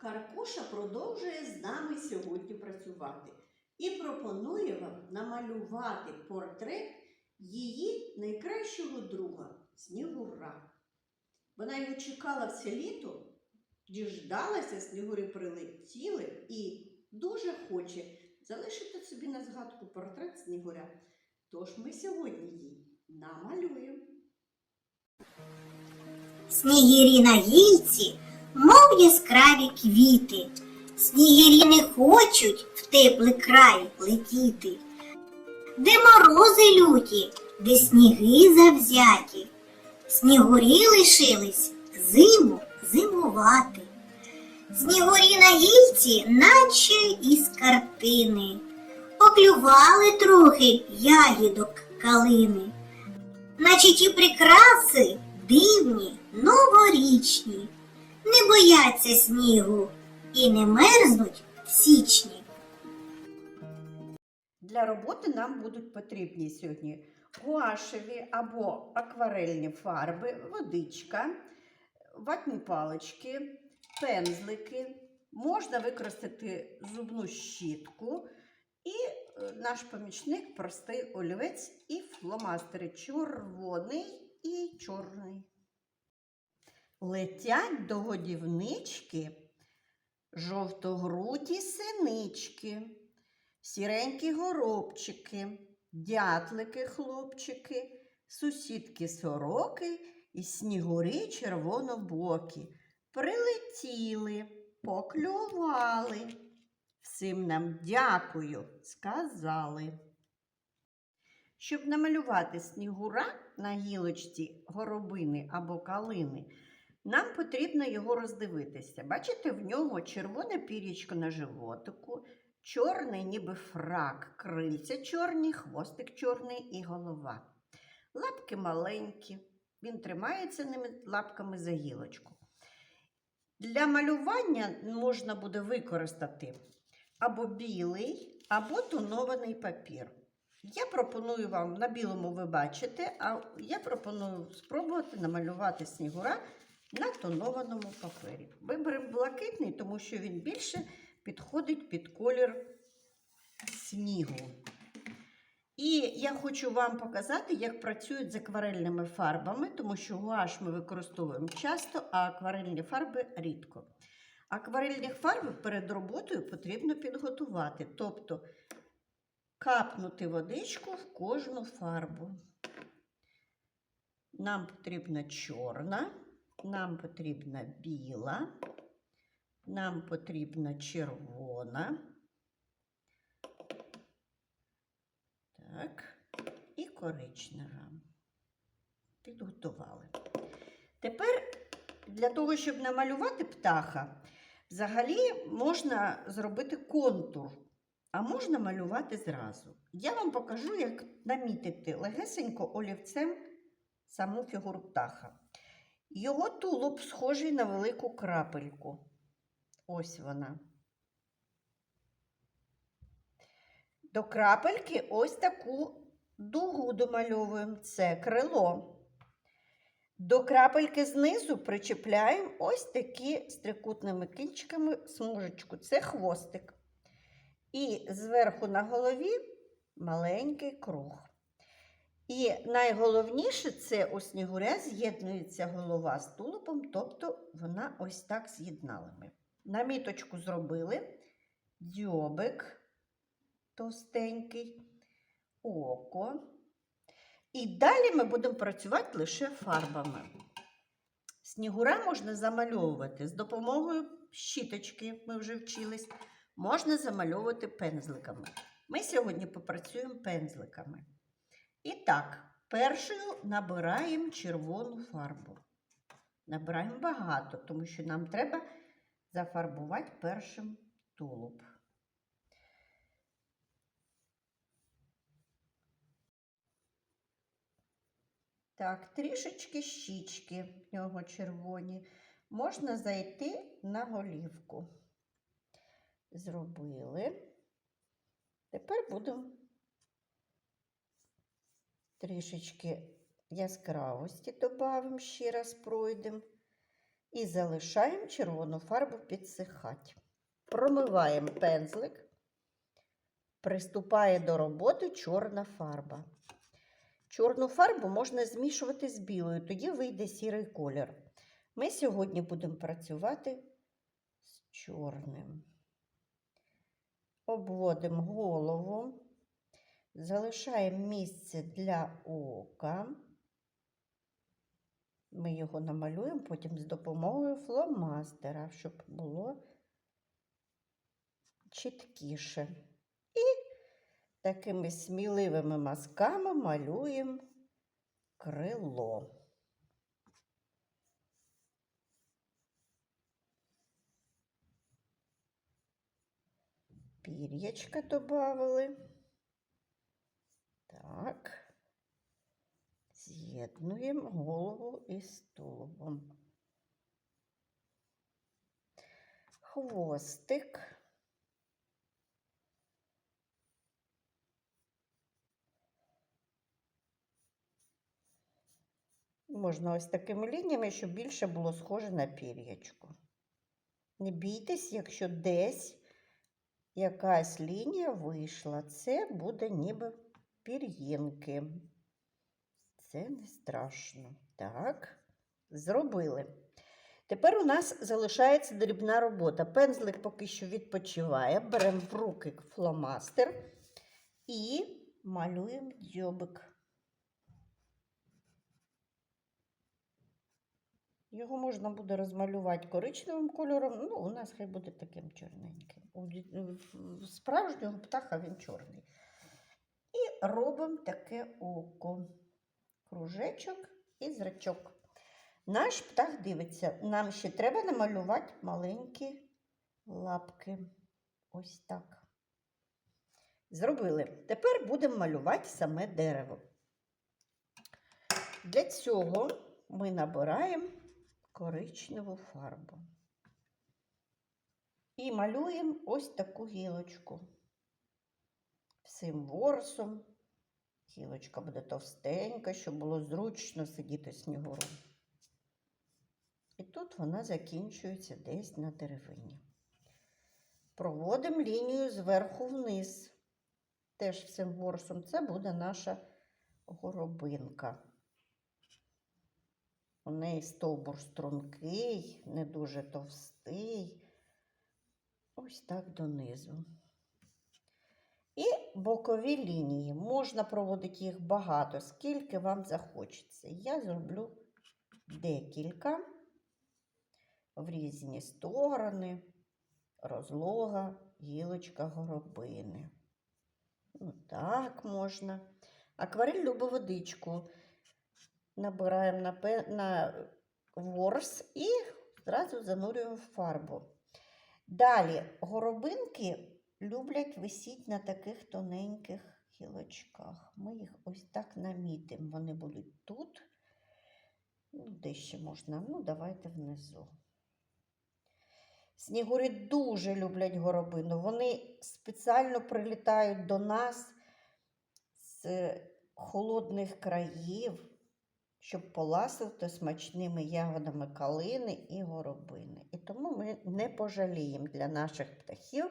Каркуша продовжує з нами сьогодні працювати і пропонує вам намалювати портрет її найкращого друга Снігура. Вона його чекала все літо, діждалася, снігури прилетіли і дуже хоче залишити собі на згадку портрет Снігуря. Тож ми сьогодні її намалюємо. Снігирі на гільці, мов яскраві квіти. Снігирі не хочуть в теплий край летіти. Де морози люті, де сніги завзяті. Снігурі лишились зиму зимувати. Снігурі на гільці, наче із картини. Поклювали трохи ягідок калини наче ті прикраси дивні, новорічні, не бояться снігу і не мерзнуть в січні. Для роботи нам будуть потрібні сьогодні гуашеві або акварельні фарби, водичка, ватні палички, пензлики. Можна використати зубну щітку і е, наш помічник простий олівець і фломастери червоний і чорний. Летять до годівнички жовтогруді синички сіренькі горобчики, дятлики хлопчики, сусідки сороки і снігури червонобокі. Прилетіли, поклювали. Всім нам дякую, сказали. Щоб намалювати снігура на гілочці горобини або калини, нам потрібно його роздивитися. Бачите, в нього червоне пірічко на животику, чорний ніби фрак, крильця чорні, хвостик чорний і голова. Лапки маленькі, він тримається ними лапками за гілочку. Для малювання можна буде використати або білий, або тонований папір. Я пропоную вам на білому ви бачите, а я пропоную спробувати намалювати снігура на тонованому папері. Виберемо блакитний, тому що він більше підходить під колір снігу. І я хочу вам показати, як працюють з акварельними фарбами, тому що гуаш ми використовуємо часто, а акварельні фарби рідко. Акварельні фарби перед роботою потрібно підготувати, тобто капнути водичку в кожну фарбу. Нам потрібна чорна, нам потрібна біла, нам потрібна червона. Так, і коричнева. Підготували. Тепер для того, щоб намалювати птаха, взагалі можна зробити контур, а можна малювати зразу. Я вам покажу, як намітити легесенько олівцем саму фігуру птаха. Його тулуб схожий на велику крапельку. Ось вона. До крапельки ось таку дугу домальовуємо. Це крило. До крапельки знизу причіпляємо ось такі з трикутними кінчиками смужечку. Це хвостик. І зверху на голові маленький круг. І найголовніше це у снігуря з'єднується голова з тулубом, тобто вона ось так з'єднали ми. Наміточку зробили, дзьобик товстенький, око. І далі ми будемо працювати лише фарбами. Снігура можна замальовувати з допомогою щіточки, ми вже вчились, можна замальовувати пензликами. Ми сьогодні попрацюємо пензликами. І так, першою набираємо червону фарбу. Набираємо багато, тому що нам треба зафарбувати першим тулуб. Так, трішечки щічки в нього червоні. Можна зайти на голівку. Зробили. Тепер будемо трішечки яскравості додамо, ще раз пройдемо. і залишаємо червону фарбу підсихати. Промиваємо пензлик. Приступає до роботи чорна фарба. Чорну фарбу можна змішувати з білою, тоді вийде сірий колір. Ми сьогодні будемо працювати з чорним. Обводимо голову, залишаємо місце для ока. Ми його намалюємо потім з допомогою фломастера, щоб було чіткіше. І такими сміливими мазками малюємо крило. Пір'ячка додали. Так. З'єднуємо голову із тулубом. Хвостик. Можна ось такими лініями, щоб більше було схоже на пір'ячко. Не бійтесь, якщо десь якась лінія вийшла, це буде ніби пір'їнки. Це не страшно. Так, зробили. Тепер у нас залишається дрібна робота. Пензлик поки що відпочиває. Беремо в руки фломастер і малюємо дзьобик. Його можна буде розмалювати коричневим кольором, ну, у нас хай буде таким чорненьким. У справжнього птаха він чорний. Робимо таке око. Кружечок і зрачок. Наш птах дивиться. Нам ще треба намалювати маленькі лапки. Ось так. Зробили. Тепер будемо малювати саме дерево. Для цього ми набираємо коричневу фарбу. І малюємо ось таку гілочку. Всім ворсом. Гілочка буде товстенька, щоб було зручно сидіти снігуру. І тут вона закінчується десь на деревині. Проводимо лінію зверху вниз. Теж всім ворсом. Це буде наша горобинка. У неї стовбур стрункий, не дуже товстий. Ось так донизу. І бокові лінії. Можна проводити їх багато, скільки вам захочеться. Я зроблю декілька в різні сторони, розлога, гілочка горобини. Ну, так можна. Акварель любить водичку. Набираємо на, пе- на ворс і одразу занурюємо в фарбу. Далі горобинки люблять висіти на таких тоненьких гілочках. Ми їх ось так намітимо. Вони будуть тут. Ну, де ще можна? Ну, давайте внизу. Снігурі дуже люблять горобину. Вони спеціально прилітають до нас з холодних країв, щоб поласувати смачними ягодами калини і горобини. І тому ми не пожаліємо для наших птахів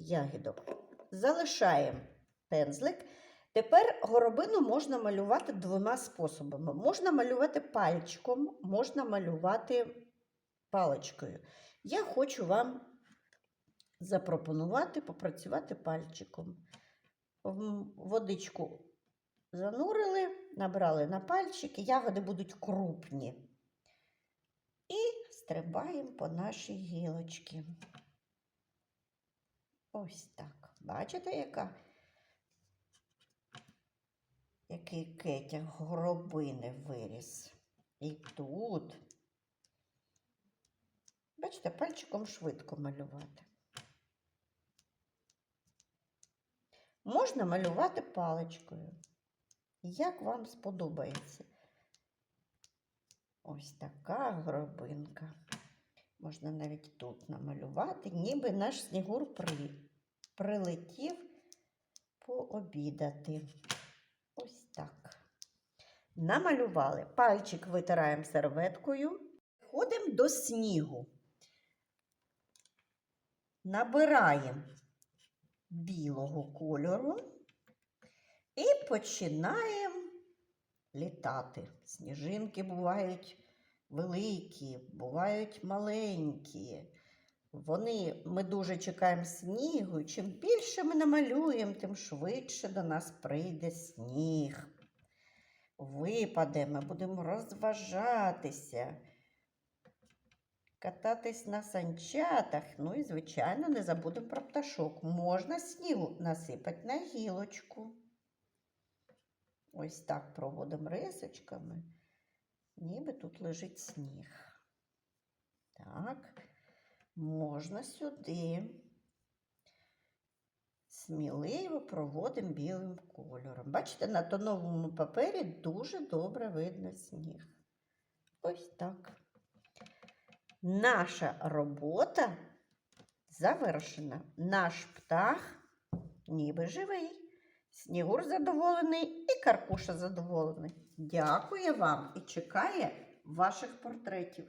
ягідок. Залишаємо пензлик. Тепер горобину можна малювати двома способами. Можна малювати пальчиком, можна малювати паличкою. Я хочу вам запропонувати попрацювати пальчиком. Водичку занурили, набрали на пальчики, ягоди будуть крупні. І стрибаємо по нашій гілочці. Ось так. Бачите, яка? Який кетяг горобини виріс. І тут. Бачите, пальчиком швидко малювати. Можна малювати паличкою. Як вам сподобається? Ось така гробинка. Можна навіть тут намалювати, ніби наш снігур при... прилетів пообідати. Ось так. Намалювали. Пальчик витираємо серветкою. переходимо до снігу. Набираємо білого кольору і починаємо літати. Сніжинки бувають великі, бувають маленькі. Вони, ми дуже чекаємо снігу. Чим більше ми намалюємо, тим швидше до нас прийде сніг. Випаде, ми будемо розважатися, кататись на санчатах. Ну і, звичайно, не забудемо про пташок. Можна снігу насипати на гілочку. Ось так проводимо рисочками, ніби тут лежить сніг. Так, можна сюди. Сміливо проводимо білим кольором. Бачите, на тоновому папері дуже добре видно сніг. Ось так. Наша робота завершена. Наш птах ніби живий. Снігур задоволений і Каркуша задоволений. Дякую вам і чекає ваших портретів.